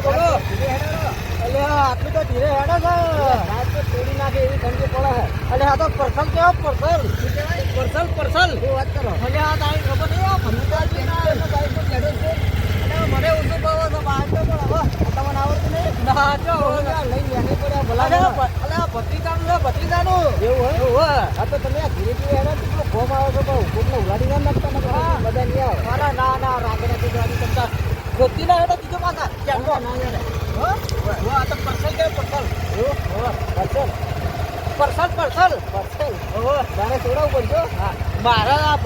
બોલો અલે આટલું તો ધીરે હેડો છે રાત તો તોડી નાખે એવી ઠંડી પડે છે આ તો પરસલ કેવો પરસલ પરસલ પરસલ શું વાત કરો અલે આ તારી ખબર નહીં આ ચડ્યો છે મને ઊંધું ભાવ તો બહાર પણ હવે તમને આવડતું નહીં ના જો લઈને વેણી પડ્યા ભલા ભત્રીજાનું એવું હોય એવું હે. તો તમે આ ધીરે ધીરે હેડો તો પેલો આવે છે પણ કોકને ઉલાડી ના નાખતા બધા નહીં ના ના તો ગાડી કરતા ગોતી ના હેડો બીજો ના હેડે હો? આ તો પરસલ કે પરસલ? હો હો, પરસલ. પરસલ પરસલ. પરસલ. હો તારે સોડાવું પડશે મારા આ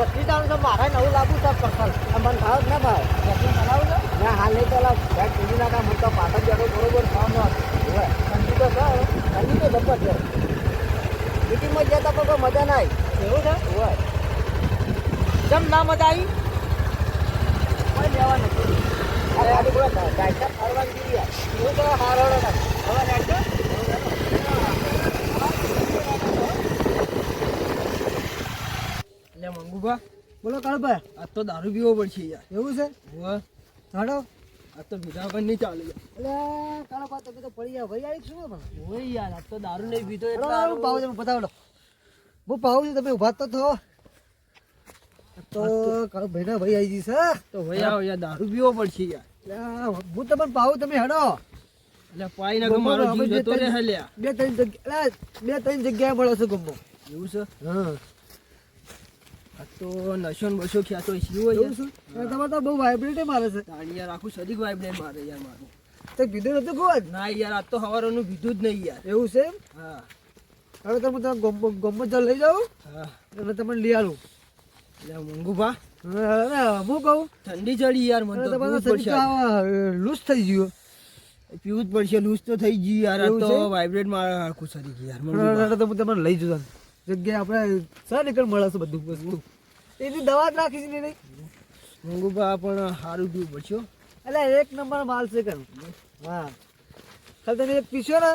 મારા નવું લાગુ છે, પરસલ. મને ભાવ જ ના ભાવ કેટલું ચલાવું ના હાલ નહીં પેલા બેટ તોડી નાખા મને તો પાટણ બેઠો બરોબર ખાવાનો હોય ઠંડી તો છે ઠંડી તો જબર છે. મીટિંગમાં ગયા તા પણ મજા ના એવું છે? હોય. કેમ ના મજા આવી, કોઈ લેવા નથી. બોલા કાળભાઈ. આ તો દારૂ પીવો પડશે યાર. એવું છે. હાડો આ તો બીજા પણ નહીં ચાલે એટલે કાળભાઈ તમે તો પડી ગયા ભાઈ આવી શું પણ? હોય યાર આ તો દારૂ નહીં પીતો એટલે હું પાવ તમે બતાવો હું પાવ છું તમે ઊભા તો થો. તો ભાઈના ભાઈ આવી જઈશ તો ભાઈ આવો યાર દારૂ પીવો પડશે યાર. હું તમને પાવું તમે હેડો. એટલે પાઈ ના મારો જીવ જતો રહે હલ્યા બે ત્રણ જગ્યા બે ત્રણ જગ્યાએ મળે છે ગમો. એવું છે? હા. તો નશો ને બસો ખ્યાતો શી હોય એવું છે? તમારે તો બહુ વાઇબ્રેટ મારે છે. યાર આખું સદીક વાઇબ્રેટ મારે યાર મારું. તો કીધું નતું કોઈ ના યાર આ તો હવારોનું કીધું જ નહીં યાર. એવું છે હા. હવે તમે તમે ગમ્મત જલ લઈ જાઓ. હા. અને તમને લઈ આવું મંગુભા. હું કહું? ઠંડી ચડી યાર મને તો તમારું પીવું જ શરીર તો પડશે. આવા લૂઝ થઈ ગયું. પીવું જ પડશે લૂઝ તો થઈ ગઈ યાર તો વાઇબ્રેટ મારે આખું સરી ગઈ યાર તો હું તમને લઈ જઉં જગ્યાએ આપણે સર નીકળ મળે બધું વસ્તુ. એની દવા જ રાખી છે નહીં. મંગુભા પણ સારું પીવું પડશે એટલે એક નંબર માલ છે કરું હા. ખાલી તમે એક પીશો ને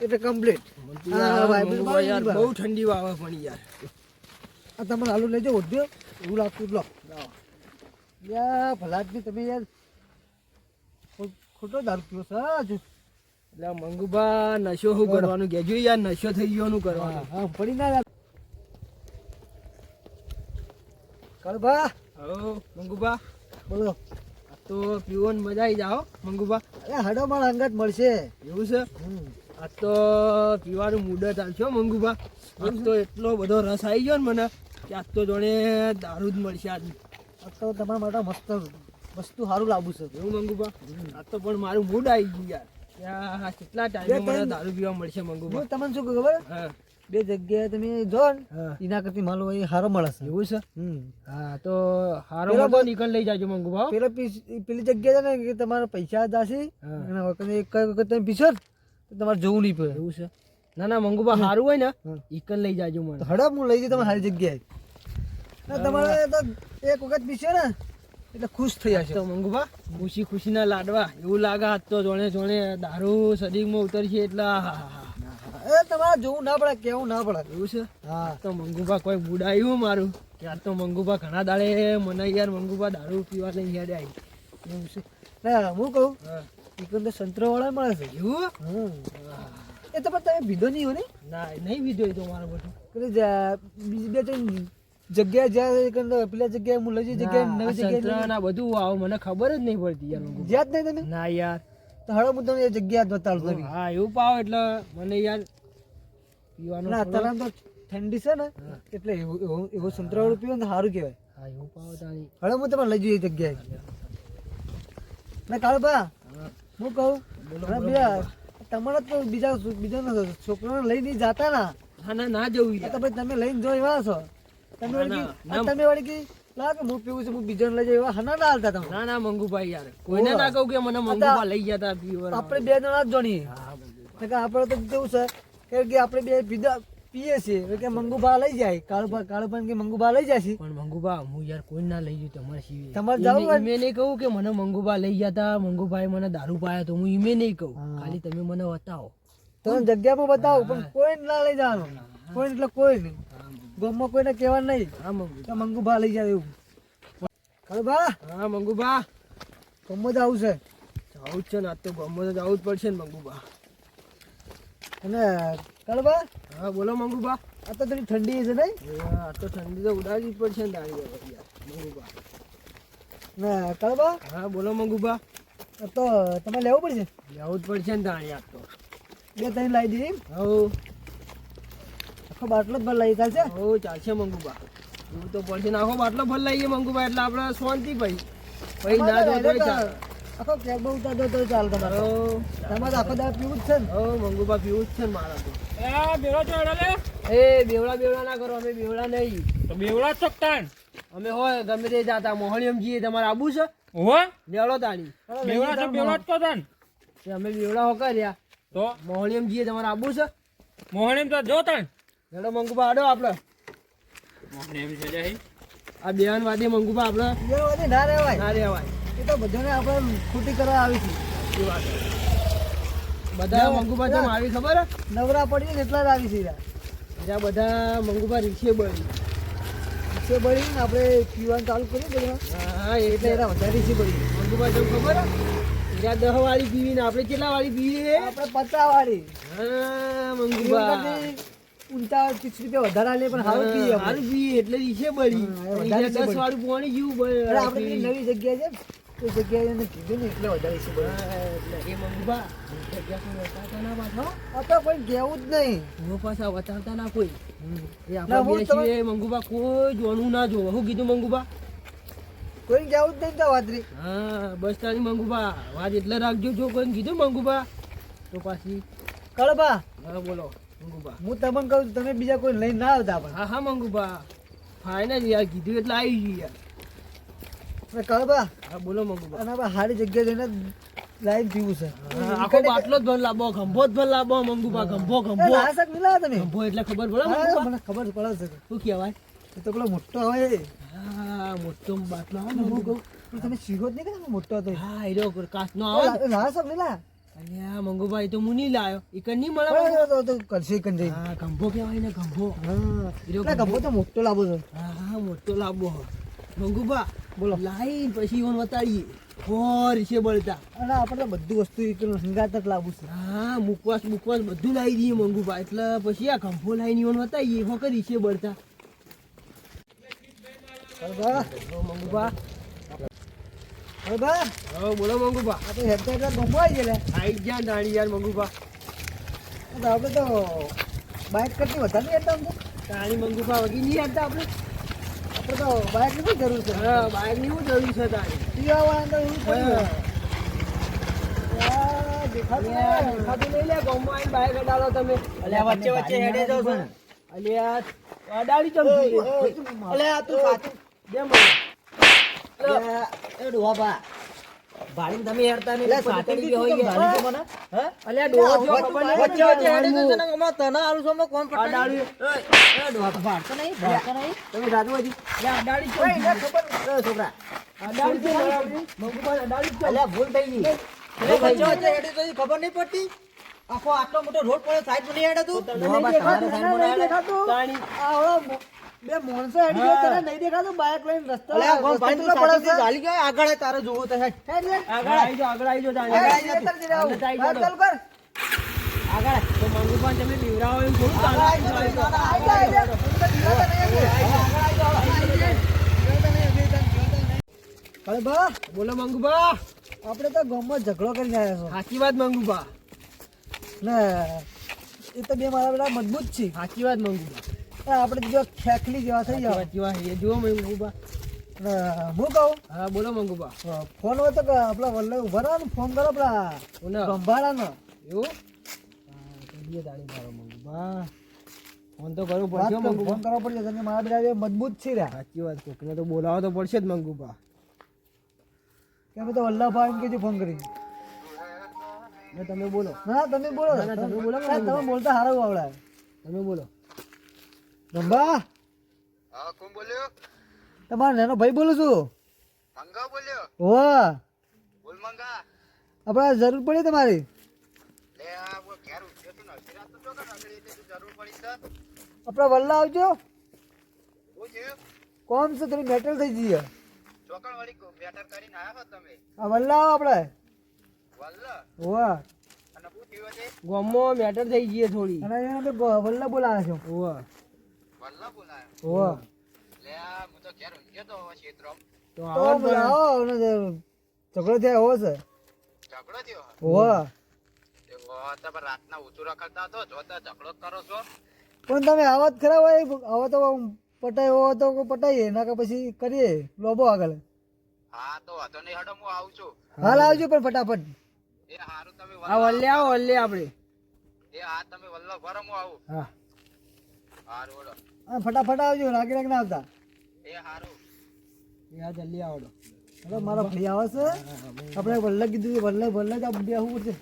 એટલે કમ્પ્લીટ બહુ ઠંડી વાવે પણ યાર. આ તમારે હાલું લેજો જાઓ એવું લાગતું લો. ભલા તમે યાર ખોટો દારૂ પીવો છો હજુ. એટલે મંગુભા નશો શું કરવાનું કહેજો યાર નશો થઈ ગયો નું કરવાનું. હા પડી ના યાર કળભા. હો મંગુભા બોલો. તો પીવો મજા આવી જાઓ મંગુભા અરે હડો મારા અંગત મળશે. એવું છે? હમ. આ તો પીવાનું મૂડ જ આવશે મંગુભા. આજ તો એટલો બધો રસ આવી ગયો ને મને કે આજ તો જોડે દારૂ જ મળશે આજ. આ તો તમારા માટે મસ્ત વસ્તુ સારું લાવવું છે. એવું મંગુભા? આજ તો પણ મારું મૂડ આવી ગયું યાર. કેટલા ટાઈમે મને દારૂ પીવા મળશે મંગુભા? તમને શું ખબર? બે જગ્યાએ તમે જો ને એના કરતી માલો એ સારો મળે છે. એવું છે? હા તો હારો મળે નીકળ લઈ જાજો મંગુભા. પેલો પેલી જગ્યા છે ને કે તમારા પૈસા જશે. અને વખત એક વખત તમે પીશો ને તમારે જવું નહીં પડે. એવું છે? ના ના મંગુભા સારું હોય ને ઇકન ઈકન લઈ જાજો મને. હડપ હું લઈ જઈ તમારે સારી જગ્યાએ. તમારે તો એક વખત પીછે ને એટલે ખુશ થઈ જશે તો મંગુભા ખુશી ખુશીના લાડવા. એવું લાગે આજ તો જોણે જોણે દારૂ સદીકમાં ઉતરશે એટલે. એ તમારે જોવું ના પડે કેવું ના પડે. એવું છે? હા. તો મંગુભા કોઈ બુડાયું મારું. આ તો મંગુભા ઘણા દાડે મને યાર મંગુભા દારૂ પીવા લઈ યાદ આવી એવું છે. ના હું કહું ચિકન તો સંતરો વાળા મળે છે એવું હમ. એ તો પણ તમે પીધો નહીં હો ને? ના નહીં વિધો એ તો મારો બધું. બીજી બે ત્રણ જગ્યાએ જ્યાં પેલા જગ્યાએ હું લઈ જગ્યાએ નવી જગ્યાએ ના બધું આવ મને ખબર જ નહીં પડતી યાર. જ્યાં જ નહીં તમે ના યાર. તો હળો હું તમને જગ્યા જ બતાડું નવી હા એવું પાવ એટલે મને યાર પીવાનું ના અત્યારે તો ઠંડી છે ને એટલે એવું એવું- સંતરાવાળું પીવો ને સારું કહેવાય. હા એવું પાવ તારી. હળો હું તમને લઈ જઈએ જગ્યાએ. ના કાળબા હા. હું કહું તમારે તો બીજા બીજા છોકરાને લઈ નહીં જાતા ના ના ના ના જવું તો ભાઈ તમે લઈને જો એવા છો. તમે વળી. તમે વળી કી લાગે હું પીવું છું હું બીજાને લઈ જાય હના ના હાલતા તમે? ના ના મંગુભાઈ યાર. કોઈને ના કહું કે મને મંગુભા લઈ ગયા તા આપણે બે જણા જ જોણી. હા આપણે તો કેવું છે? કે કે આપણે બે પીધા પીએ છે કે મંગુભા લઈ જાય. કાળુભા કાળુભા કે મંગુભા લઈ જાય છે? પણ મંગુભા હું યાર કોઈ ના લઈ જઉં તમારે સિવાય તમારે ઈમે- મેં નહીં કહું કે મને મંગુભા લઈ ગયા હતા મંગુભાઈ મને દારૂ પાયા તો હું ઈમે નહીં કહું. ખાલી તમે મને બતાવો. તમે જગ્યામાં બતાવો પણ કોઈ ના લઈ જવાનું. કોઈ એટલે કોઈ નહીં. ગામમાં કોઈને કહેવાનું નહીં. હા મંગુ મંગુભા લઈ જાય એવું. કાળુભા હા મંગુભા. જ આવું છે? આવું જ છે ને આજ તો ગમો તો જવું જ પડશે ને મંગુબા અને કળબા હા બોલો મંગુબા આ તો થોડી ઠંડી છે નહીં? આ તો ઠંડી તો ઉડાડવી પડશે ને યાર. મંગુબા ને કળબા હા બોલો મંગુબા આ તો તમે લેવું પડશે? લેવું જ પડશે ને દાણી આ તો. બે તઈ લાવી દીધી હવ આખો બાટલો જ ભર લઈ ચાલશે? હવ ચાલશે મંગુબા એવું તો પડશે ને આખો બાટલો ભર લઈએ મંગુબા એટલે આપણે શાંતિ ભાઈ. ભાઈ ના જો તોય ચાલે. આખો કેક બહુ તો ચાલ તમારો. તમારે આખો દાળ પીવું જ છે ને? મંગુબા પીવું જ છે ને મારા તો. એ બેવડા બેવડા બેવડા ના કરો અમે બેવડા નહીં. તો બેવડા ચોકટાણ અમે હોય ગમે તે જાતા મોહણીયમ જઈએ તમારે આબુ છે? ઓહો લેવડો તાણી. બેવડા તો બેવડા જ કોતન અમે બેવડા હો કર્યા. તો? મોહણીયમ જઈએ તમારે આબુ છે? મોહણીમ તો જો તણ. લેડો મંગુબા આડો આપણે મોહણીમ છે જઈ આ બેહન વાદી મંગુબા આપણે ના રહેવાય. ના રહેવાય. એ તો બધાને આપણે ખોટી કરવા આવી છે. વાત છે. બધા મંગુભા જેમ આવી ખબર નવરા પડી ને એટલા જ આવી છે યાર. બધા મંગુભા રીક્ષે બળી. રીક્ષે બળી ને આપણે પીવાનું ચાલુ બધું. હા એટલે એના વધારે રીક્ષે બળી. મંગુભા જેમ ખબર હે? દહ વાળી પીવી ને આપણે કેટલા વાળી પીવીએ આપણે પચાસ વાળી હા મંગુભા ઊંચા ત્રીસ રૂપિયા વધારે આલે પણ સારું પીએ સારું પીએ એટલે રીક્ષે બળી. દસ વાળું પાણી જેવું આપણે નવી જગ્યા છે એ જગ્યાએ એને કીધું ને એટલે વધારે છે એટલે એ મંગુબા જગ્યા કોઈ વટાવતા ના પાછો. આ કોઈ કહેવું જ નહીં. હું પાછા વટાવતા ના કોઈ. એ આપણે તમે- છીએ મંગુબા કોઈ જોવાનું ના જોવે. શું કીધું મંગુબા? કોઈ કહેવું જ નહીં તો વાતરી હા બસ તારી મંગુબા. વાત એટલે રાખજો જો કોઈ કીધું મંગુબા. તો પાછી કળબા હા બોલો મંગુબા. હું તમને કહું તમે બીજા કોઈ લઈને ના આવતા પણ. હા હા મંગુબા. ફાઇનલ યાર કીધું એટલે આવી ગયું યાર. અને હા બોલો મંગુબા. અને આપણે સારી જગ્યાએ જઈને લાઈન પીવું છે. આખો બાટલો જ ભર લાવો ગંભો જ ભર લાવો મંગુબા ગંભો એ ગંભો લાસક મિલા તમે ગંભો એટલે ખબર પડે મને ખબર પડે છે. શું કહેવાય? એ તો પેલો મોટો હોય હા મોટો બાટલો આવે ને હું કહું તમે શીખો જ નહીં કે મોટો હતો? હા એ રહ્યો કાચનો આવે ને. લાસક મિલા. અલ્યા મંગુબા તો મુની લાયો. એ કઈ મળે તો તો કરશે હા ગંભો કહેવાય ને ગંભો હા. હીરો એટલે તો મોટો લાબો છે. હા હા મોટો લાંબો મંગુબા બોલો. લાઈન પછી ઈવન વતાડીએ. ફોર છે બળતા. અને આપણે તો બધું વસ્તુ એક સંગાત જ લાવવું છે. હા મુકવાસ મુકવાસ બધું લાવી દઈએ મંગુબા. એટલે પછી આ ગંભો લાઈને વતાવીએ વતાડીએ. કરી છે બળતા. મંગુબા. હા બોલો મંગુબા. આપણે હેડતા હેડતા આવી ગયેલા. આઈ જ્યાં દાણી યાર મંગુબા. તો આપણે તો બાઇક કરતી વધારે હેડતા આમ તો. દાણી મંગુબા વગી નહીં આપણે. આપણે તો બાઇકની શું જરૂર છે? હા બહારની શું જરૂર છે દાણી પીવાવાળા તો એવું પડ્યું આ દેખાતું નહીં. લે ગમમાં આઈને બહાર કઢાલો તમે. અલ્યા, વચ્ચે વચ્ચે હેડે જાઓ છો ને. અલ્યા અડાડી ચમકી અલ્યા, તું સાચું. જેમ અલ્યા, એ ડોહા ભાડીને તમે હેરતા નહીં હોય? હે? અલ્યા ડોહો ખબર નહીં વચ્ચે વચ્ચે હેડે પડતી. છે ને, તને આલું છું, હમણાં કોણ પટાય? અડાડી એ ડોહા, ભાડતો નહીં, ભાડતો નહીં. તમે જાદુ હતી? અલ્યા અડાડી ઓય, ચમકી ખબર છોકરા અડાડી છે બરાબર. મંગુભાઈ અડાડી અલ્યા, ભૂલ થઈ ગઈ. એ વચ્ચે વચ્ચે હેડે તો ખબર નહીં પડતી આખો આટલો મોટો રોડ પડે સાઈડ નહીં હેડે તું નહીં બા, દેખાતું? તમારે તને નહીં સાઈડ દેખાતું? તાણી. આ ઓલા મો- બે માણસો હેડી ગયો તને નહીં દેખાતું બાઇક લઈને રસ્તો અલ્યા, કોણ ભાઈ તું પડે છે. ચાલી ગયો આગળ તારે જોવો તો હેડ. આગળ આવી જો આગળ આવી જો. આગળ આવું. બહાર જાઓ. કર. આગળ. તો મંગુભાઈ તમે બીવરાવો એમ થોડું આગળ આવી જો આગળ આવી જો. અરે બા બોલો મંગુબા આપણે તો ગામમાં ઝઘડો કરીને આવ્યા સાચી વાત મંગુબા છો ને એ તો બે મારા બધા મજબૂત છે સાચી વાત મંગુભા એ આપણે જો ખેખલી જેવા થઈ જાવ જેવા એ જુઓ મંગુભા હું કહું? હા બોલો મંગુભા ફોન હોય તો આપણા વલ્લે ઊભા રહો ફોન કરો આપણા કોને ગંભારાનો. એવું? કરીએ મારો ફોન તો કરવું પડશે ફોન કરવો પડશે તમે મારા મજબૂત છે રે સાચી વાત કોકને તો બોલાવો તો પડશે જ મંગુભા કે અમે તો વલ્લભભાઈ એમ ફોન કરી તમે બોલો. ના તમે બોલો. ના, ના, તમે બોલો. તમે બોલતા સારું આવડે. તમે બોલો. ગંભા હા કોણ બોલ્યો? તમારો નાનો ભાઈ બોલું છું. મંગા બોલ્યો? હો બોલ મંગા. આપણે જરૂર પડી તમારી. લે આ વો ઘેર ઉઠ્યો તું નથી રાત તો કે નકળી એટલે જરૂર પડી છે. આપણે વલ્લા આવજો. કોમ છે થોડી મેટલ થઈ જઈએ ચોકડ વાળી મેટર કરીને આયા હો તમે? આ વલ્લા આવો આપણે વલ્લા? ઓવા અને થયું છે ગોમો મેટર થઈ જઈએ થોડી. અને એને તો વલ્લા બોલાવે છે. ઓવા હવે. તો તો આવા જ બને. ઝઘડો થયા હોવો છે. ઝઘડો થયો? હે. ઓવા તે વો તમે રાતના ઊંચું રખડતા હતો જો ઝઘડો કરો છો. પણ તમે આવાજ ખરાબ ખરા હોય આવો તો પટાય હોવો તો પટાઈએ ના કે પછી કરીએ લોબો આગળ. હા તો વાંધો નહીં હેડો હું આવું છું. હાલ આવજો પણ ફટાફટ. એ હારું તમે આ વલ્લે આવો વલ્લે આપણે. એ હા તમે વલ્લો ભરો હું આવું. હા. ફટાફટ આવજો રાગે રાગ ના આવતા. એ હારું. યા જલ્દી આવડો. હલો મારા ભાઈ આવે છે. આપણે વલ્લભ કીધું વલ્લે વલ્લભ વલ્લભ આ બેહવું પડશે.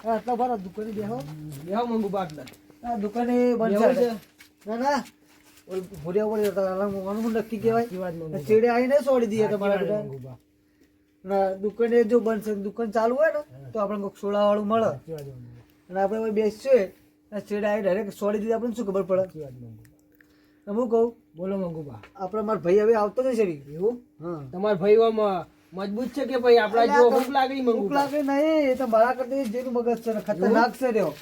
છે આટલા ભાર દુકાને બેહો. બેહો મંગુ બાટલા. આ દુકાને બંધ છે. ના ના. ઓલ ભૂર્યા પડી જતા હતા. આનું નક્કી કહેવાય? ચેડે આવીને છોડી દઈએ તમારા બધા. ના દુકાને જો બંધ છે દુકાન ચાલુ હોય ને તો આપણે કોઈક સોડા વાળું મળે. અને આપણે બેસીએ. ચેડે આવી ડાયરેક્ટ છોડી દીધી આપણને શું ખબર પડે? હું કહું? બોલો મંગુબા. આપણે મારા ભાઈ હવે આવતો જ છે એવું? હા. તમારા ભાઈ આમ મજબૂત છે કે ભાઈ? આપડા જો ભૂખ લાગણી ભૂખ લાગે નહીં એ તો મારા કરતા જેનું મગજ છે ખતરનાક છે રહ્યો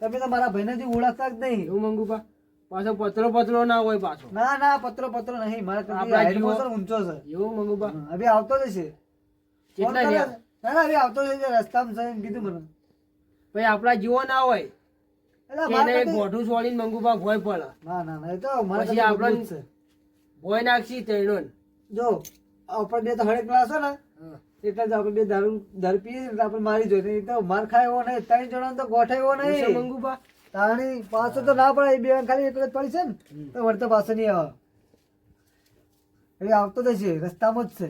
તમે તો મારા ભાઈને જે ઓળખતા જ નહીં. એવું મંગુબા? પાછો પતરો પતરો ના હોય પાછો. ના ના પત્રો પતરો નહીં. મારા કરતા આપણા ઊંચો છે. એવું મંગુબા? હા, હવે આવતો જ છે કેટલા. ના ના હવે આવતો જ છે રસ્તામાં જઈને કીધું મને. ભાઈ આપડા જીવો ના હોય. એને ગોઠું છોડીને મંગુબા ગોય પડે. ના ના એ તો પછી ભોય નાખશી તેનો જો આપણે બે તો હરેક ક્લાસ હોય ને એટલે જ આપણે બે દારૂ દારૂ પીએ એટલે આપણે મારી જોઈએ. તો માર ખાય એવો નહીં ત્રણ જણા તો ગોઠે એવો નહીં. મંગુબા તાણી પાછો તો ના પડે એ બે ખાલી એક જ પડી છે ને તો વળતો પાછો નહીં આવે. એ આવતો જ છે રસ્તામાં જ છે.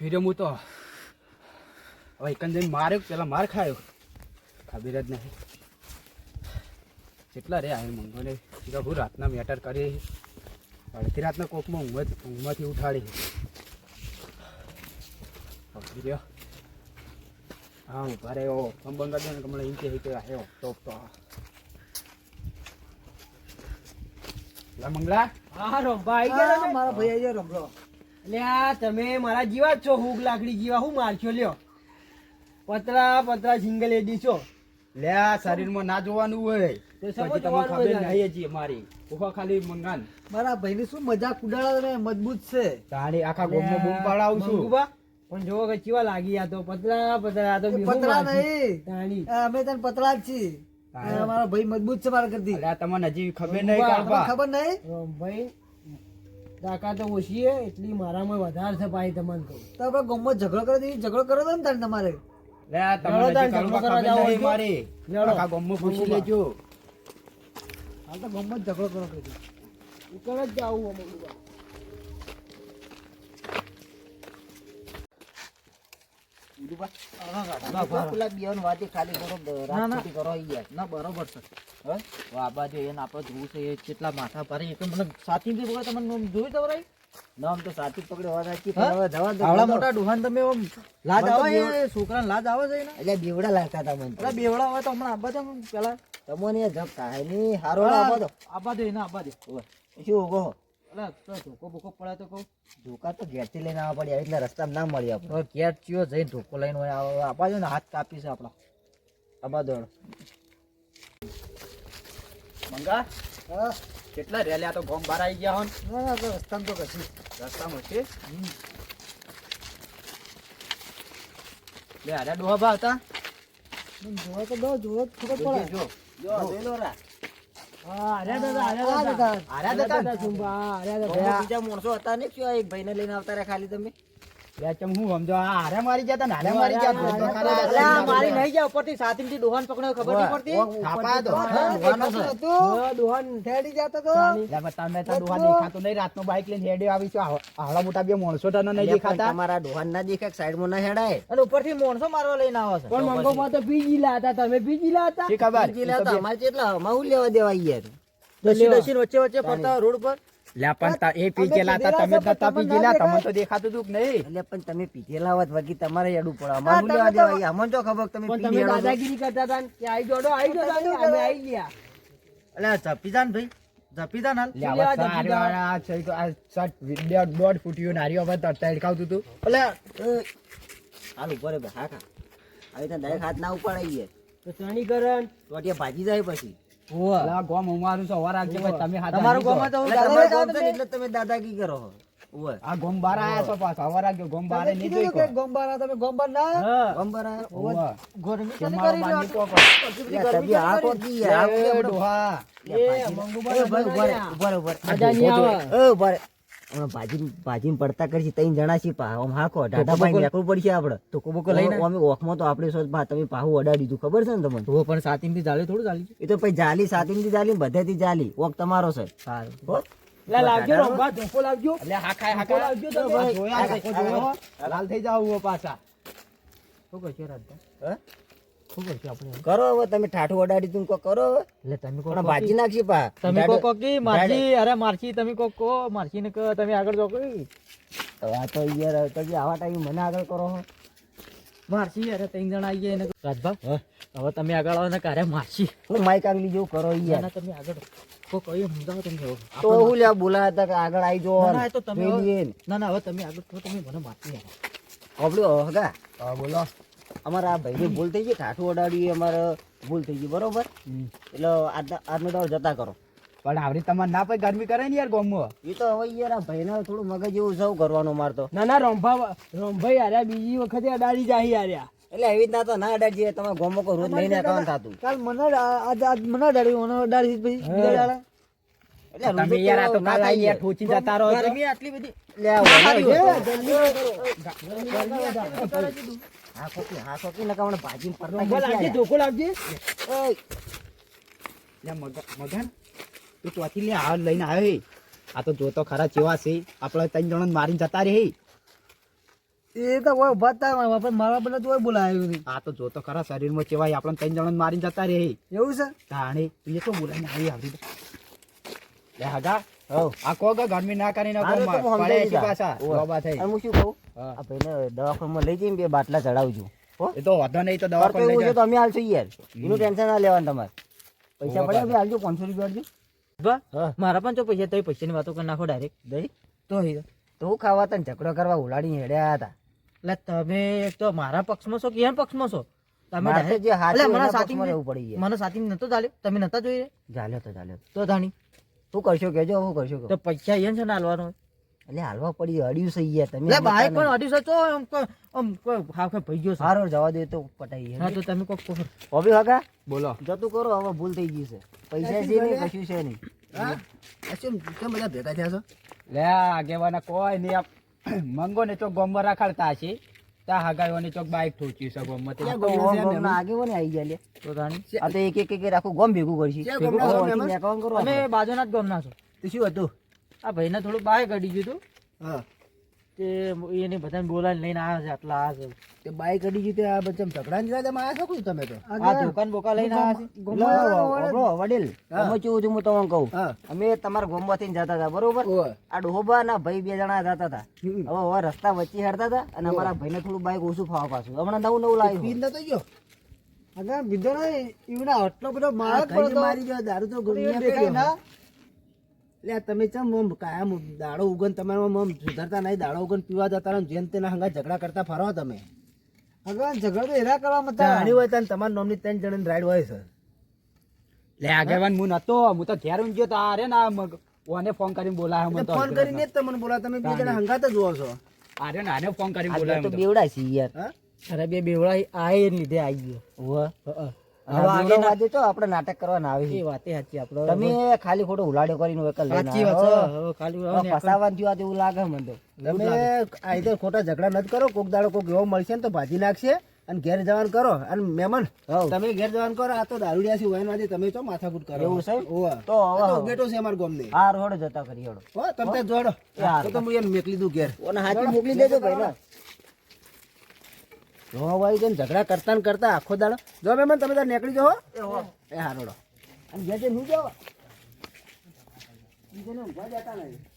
ફીરે હું તો હવે એકંદર માર્યો પેલા માર ખાયો. ખબર જ નથી કેટલા રે આવ્યો મંગોને. કીધું હું રાતના મેટર કરી અડધી રાતના કોકમાં ઊંઘ ઊંઘમાંથી ઉઠાડી. રહ્યો હા ઊભા રહ્યો કંબંગા દે ને હમણાં એમ કે કે આવ્યો ટોપ તો. મંગલા. હા રોંભા ગયા મારા ભાઈ આવી ગયા આ તમે મારા જીવા છો હુક લાકડી જીવા હું મારખ્યો લ્યો. પતરા પતરા સિંગલ એડી છો. લ્યા શરીરમાં ના જોવાનું હોય. તો સમજ તમને ખબર નહીં હજી મારી ઊભા ખાલી મંગાન. મારા ભાઈની શું મજાક ઉડાડે ને મજબૂત છે. તાણી આખા ગોમમાં બૂમ પાડાવું છું. પણ જોવો કે ચીવા લાગી આ તો. પતરા પતરા આ તો પતરા નહીં. તાણી. અમે તને પતરા જ છીએ. આ મારા ભાઈ મજબૂત છે મારા કરતી. તમને હજી ખબર નહીં ખબર નહીં? રોંભાઈ તાકાત તો ઓછી હે એટલી મારામાં વધારે છે ભાઈ તમને કહું. તો આપણે ગમત ઝઘડો કરે દીધી ઝઘડો કરો તો ને તારે તમારે. લે હજી ઝઘડો કરવા જાવ હોય મારી. લડો. આખા ગોમમાં પૂછી લેજો. હાલ તો ગમત ઝઘડો કરો કીધું ઉપર જ જાવું આ બરોબર. છે. વાબા જો એને આપણે જોવું છે કેટલા માથા પારે એ મને સાથી બી પકડે તમને જોયું તો નામ તો સાથી પકડે વાત સાચી પણ હવે જવા દો. આવડા મોટા ડુહાન તમે આમ લાજ આવે છોકરાને લાજ આવે છે એને? એટલે બેવડા લાગતા હતા મને પેલા બેવડા હોય તો હમણાં આબા છે પેલા તમને જપ થાયની હારો આબા દે એને આબા દે શું કહો અલા તો ધોકો બોકો પડે તો કહું. ધોકા તો ઘેરથી લઈને આવવા પડ્યા એટલે રસ્તામાં ના મળી આપણે. ઘેર ચિયો જઈને ધોકો લઈને હોય આવો ને હાથ કાપી છે આપણા. આબા દોડ. મંગા કેટલા રેલ્યા તો ગોમ બાર આવી ગયા હોન? રસ્તામાં તો કશું રસ્તામાં છે? લે આડા ડોહા બા હતા જોવા તો દો જોવો ખબર પડે. જો જો રા. બીજા માણસો હતા ને એક ભાઈને લઈને આવતા રહ્યા ખાલી તમે? ચમ હું સમજો? આ હારે મારી ગયા તા હારે મારી ગયા તો. તો ખરા મારી નહીં જાય ઉપરથી સાથી ડોહાન પકડ્યો ખબર નહીં પડતી. થાપા તો. હા, ડોહાનો છે. હતું. હા, દોહાન. ઠેડી જતો તો. લે બતા તો ડોહા દેખાતો નહીં. રાતનો બાઈક લઈને હેડે આવી છું. મોટા બે માણસો તને નહીં દેખાતા. તમારા ડોહાન ના ના હેડાય. અને ઉપરથી માણસો મારવા લઈને આવે છે. પણ મંગોમાં તો પીજીલા હતા તમે પીજીલા હતા. ખબર? બીજી લાતા, અમારે કેટલા અમારે લેવા દેવા યાર. ડસી ડસી વચ્ચે વચ્ચે ફરતા રોડ પર. લ્યા પણ એ પી ગયેલા હતા તમે નતા પી તમને તો દેખાતું હતું કે નહીં. એટલે પણ તમે પીધેલા હોત વગી તમારે અડવું પડે. અમારું લેવા દેવા અમને તો ખબર તમે તમે દાદાગીરી કરતા હતા ને કે આઈ જોડો આઈ જોડો અમે આઈ ગયા. એટલે ઝપી ભાઈ ઝપી જા ને હાલ. હવે આ છે કે આ શર્ટ દોઢ દોઢ ફૂટ્યું નારીઓ તરતા દેખાતું હતું એટલે હાલ ઉપર હા ખા. આવી તો દરેક હાથ ના ઉપાડાઈ ગયા તો શનિકરણ તો અટે ભાજી જાય પછી. લા, ગોમ અમારું છે હવા રાખજો ભાઈ તમે હાથ તમારું રાખજો. તો તમારું ગામ છે ને એટલે તમે દાદાગીરી કરો છો. આ ગોમ બાર આયા છો પાછા હવા રાખજો ગોમ બારે નહીં જોઈ કોઈ. ગોમબારા તમે ગોમબાર ના ગામ આયા? હોવે. ગરમી કરી આ આ ડોહા. એ. મજા નહીં આવે. એ ભાજી ભાજી પડતા કરશી ત્રણ જણા છીએ પા આમ હાકો ટાટા ભાઈ નીકળવું પડશે આપણે તો કોબો લઈને અમે ઓખમાં તો આપણે સોચ ભા તમે પાહુ અડાડી દીધું ખબર છે ને તમને? તો પણ સાતીમથી ચાલે થોડું ચાલી એ તો પછી જાલી સાતીમથી જાલી બધેથી જાલી ઓક તમારો છે. સારું. હો? લાવજો રંભા ધોકો લાવજો. એટલે હા ખાય હા ધોકો ખાય. લાવજો તો ભાઈ, જોયા ધોકો જોયો? લાલ થઈ જાવ પાછા. શું કરશે રાધા? હે? શું કરશે આપણે કરો હવે તમે ઠાઠું અડાડી તું કો કરો હવે. એટલે તમે ભાજી પા. તમે કો કો? કી મારજી અરે મારજી તમે કો કો. મારજી ને તમે આગળ જો કઈ. આ તો યાર તો આવા ટાઈમ મને આગળ કરો છો. મારજી અરે ત્રણ જણા આવી ગયા એને રાજભા હવે તમે આગળ આવો ને કારે મારસી હું માઈક આંગલી જેવું કરો યાર. તમે આગળ. કો કઈ સમજાવો તમે. તો હું લ્યા બોલાયા હતા કે આગળ આવી જો ના, તો તમે ને. ના હવે તમે આગળ તમે મને મારજી યાર આપણું હગા. હા, બોલો. અમારા આ ભાઈને ભૂલ થઈ ગઈ ઠાઠું અડાડ્યું અમારે ભૂલ થઈ ગઈ બરોબર એટલે આજનો દાડો જતા કરો પણ આવરી તમારે ના પછી ગરમી કરે ને યાર ગોમમાં એ તો હવે યાર આ ભાઈને થોડું મગજ એવું સૌ કરવાનું મારતો ના ના રંભા રંભાઈ આર્યા બીજી વખતે અડાડી જાય આર્યા એટલે એવી રીતના તો ના અડાડજે તમે ગોમો કો રોજ લઈને કામ થતું કાલ મને આજ આજ મને ડાળી મને અડાડી પછી બીજા તમે યાર આ તો કાલ યાર ઠોચી જતા રહો ગરમી આટલી બધી લે હા કોકી હા કોકી નકા મને ભાજી પડતા રંભા ધોકો લાવજે ઓય, લે મગન મગન તું ચોથી લે આ લઈને આવ્યો આ તો જોતો ખરા ચેવા છે. આપણે ત્રણ જણા મારીને જતા રે એ તો કોઈ ઊભા મારા બધા તો કોઈ બોલાયું આ તો જોતો ખરા શરીરમાં ચેવાય આપણે ત્રણ જણ મારીને જતા રે હે એવું છે? તાણે તું એ તો બોલાઈને આવી આવી લે હગા. હઉ. આ કો ગરમી ના કરીને હારું તો પડે છે પાછા. લોબા થઈ. હું શું કહું. આ ભાઈને દવાખાનામાં લઈ જઈને બે બાટલા ચડાવજો એ તો વાંધો નહીં તો દવાખાને લઈ છે તો અમે હાલશું યાર. એનું ટેન્શન ના લેવાનું તમારે. પૈસા પડે અમે હાલજો પાંચસો રૂપિયા હાલજો બા મારા પણ જો પૈસા તો પૈસાની વાતો કરી નાખો ડાયરેક્ટ દઈ તો તો હું ખાવા તને ઝઘડો કરવા ઉલાડીને હેડ્યા હતા. એટલે તમે તો મારા પક્ષમાં છો કે એના પક્ષમાં છો? તમે જે મને સાથી રહેવું પડી મને સાથી નતો ચાલ્યો. તમે નતા જોઈ રહ્યા? ચાલ્યો તો ચાલ્યો તો. તો ધાણી. શું કરશો કેજો શું કરશો તો પૈસા એને છે ને હાલવાનો? એટલે હાલવા પડી અડ્યું છે યાર તમે બાઈક પણ અઢીસો તો આમ આમ કોઈ હાવ ભઈ ગયો સારો જવા દે તો પટાઈ હા તો તમે કોક કહો. હોબી હગા? બોલો. જતું કરો હવે ભૂલ થઈ ગઈ છે. પૈસા છે નહીં કશું છે નહીં. બધા ભેગા થયા છો? લે આગેવાના કોઈ નહીં આ મંગો ને ચોક ગોમ્બર રાખાડતા છે ત્યાં હગાઈઓને ચોક બાઈક ઠોચ્યું છે ગોમમાં તે તો ઓમ ગોમના આગેવાને આઈ ગયા લે. તો ધાણી આ તો એક એક એક રાખો ગોમ ભેગું કરશી. ભેગું કરો, અમે બાજુના જ ગામના છો. શું હતું? આ ભાઈને થોડું બાય કાઢી ગયું હતું હા. તે એને બધાને બોલાવીને લઈને આવ્યા છે આટલા આ છે. તે બાઈક અડી ગઈ તે આ બધા ઝઘડા ની રાતે માં આવ્યા છો તમે તો? આ દુકાન બોકા લઈને આવ્યા છે. વડીલ અમે કેવું છું હું તમને કહું? અમે તમારા ગોમમાંથી જતા હતા બરોબર? આ ડોબા ના ભાઈ બે જણા જતા હતા. હવે હવે રસ્તા વચ્ચે હરતા હતા અને અમારા ભાઈને થોડું બાઈક ઓછું ફાવા પાછું. હમણાં નવું નવું લાવ્યું. પીન નતો ગયો? અગર બીજો ઈવડા આટલો બધો મારા મારી ગયો દારૂ તો ગુણિયા ના. લે તમે ચમ મમ કાયમ દાડો ઉગન તમારા મમ સુધરતા નહીં દાડો ઉગન પીવા જતા રહો જેમ તેના હંગા ઝઘડા કરતા ફરો તમે. ભગવાન ઝઘડો તો એરા કરવા મતા. જાણી હોય તને તમારા નોમની ત્રણ જણ રાઈડ હોય છે. લે આગેવાન હું નતો હું તો ઘેર ઊંઘ્યો તો અરે ના મગ ઓને ફોન કરીને બોલાયો મને ફોન કરીને જ તમને બોલા તમે બે જણા હંગાત જ જોવો છો. અરે ના આને ફોન કરીને બોલાયો તો. બેવડા છે યાર. હા? અરે બે બેવડા આય લીધે આવી ગયો. ઉવ્વ. હવે આ આગે બેવડા ના- વાદે તો આપણે નાટક કરવાના આવે એ વાતે સાચી આપણો તમે ખાલી ખોટો ઉલાડ્યો કરીને એકલ સાચી વાત આવ્યા. છે હવે ખાલી હવે હવે ને ફસાવાનું થયું આ એવું લાગે મને તો. તમે આ ખોટા ઝઘડા નથી કરો. કોક દાડો કોક એવો મળશે ને તો ભાજી નાખશે અને ઘેર જવાનું કરો. અને મહેમાન તમે ઘેર જવાનું કરો. આ તો દારૂડિયા છે વાયન તમે ચો માથાકૂટ કરો. એવું છે? ઓવા. તો હવે તો છે અમારા ગામની. હા રોડ જતા કરી હેડો. હો તમે જોડો. તો તો હું એમ મેકલી દઉં ઘેર. ઓને હાથી મોકલી દેજો ભાઈ ને. જો ભાઈ જેમ ઝઘડા કરતા ને કરતા આખો દાડો. જો મેં તમે ત્યાં નીકળી જાઓ એ હારોડો. અને જે જે હું જાવ બીજાને ઊંઘવા જતા નહીં.